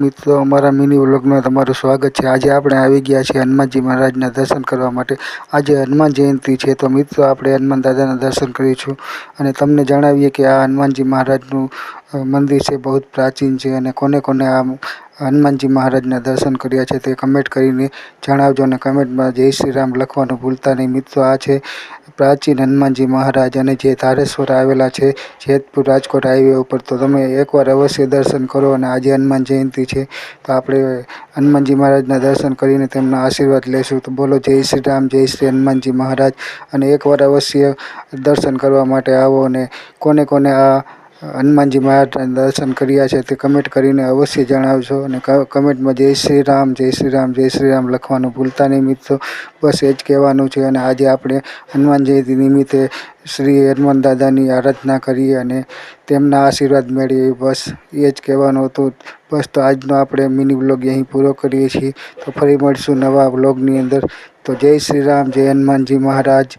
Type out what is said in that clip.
મિત્રો, અમારા મિની વ્લોગમાં તમારું સ્વાગત છે. આજે આપણે આવી ગયા છીએ હનુમાનજી મહારાજના દર્શન કરવા માટે. આજે હનુમાન જયંતિ છે, તો મિત્રો, આપણે હનુમાન દાદાના દર્શન કરીશું અને તમને જણાવીએ કે આ હનુમાનજી મહારાજનું મંદિર છે, બહુ જ પ્રાચીન છે અને કોને કોને આ હનુમાનજી મહારાજના દર્શન કર્યા છે તે કમેન્ટ કરીને જણાવજો અને કમેન્ટમાં જય શ્રી રામ લખવાનું ભૂલતા નહીં. મિત્રો, આ છે પ્રાચીન હનુમાનજી મહારાજ અને જે ધારેશ્વર આવેલા છે, જેતપુર રાજકોટ હાઈવે ઉપર. તો તમે એકવાર અવશ્ય દર્શન કરો અને આજે હનુમાન જયંતિ છે, તો આપણે હનુમાનજી મહારાજના દર્શન કરીને તેમના આશીર્વાદ લેશું. તો બોલો, જય શ્રી રામ, જય શ્રી હનુમાનજી મહારાજ. અને એકવાર અવશ્ય દર્શન કરવા માટે આવો અને કોને કોને આ હનુમાનજી મહારાજના દર્શન કર્યા છે, તે કમેન્ટ કરીને અવશ્ય જણાવજો અને કમેન્ટમાં જય શ્રી રામ, જય શ્રી રામ, જય શ્રી રામ લખવાનું ભૂલતા નહીં મિત્રો. બસ એ જ કહેવાનું છે અને આજે આપણે હનુમાન જયંતિ નિમિત્તે શ્રી હનુમાન દાદાની આરાધના કરીએ અને તેમના આશીર્વાદ મેળવીએ. બસ એ જ કહેવાનું હતું. બસ તો આજનો આપણે મિની બ્લોગ અહીં પૂરો કરીએ છીએ. તો ફરી મળીશું નવા બ્લોગની અંદર. તો જય શ્રી રામ, જય હનુમાનજી મહારાજ.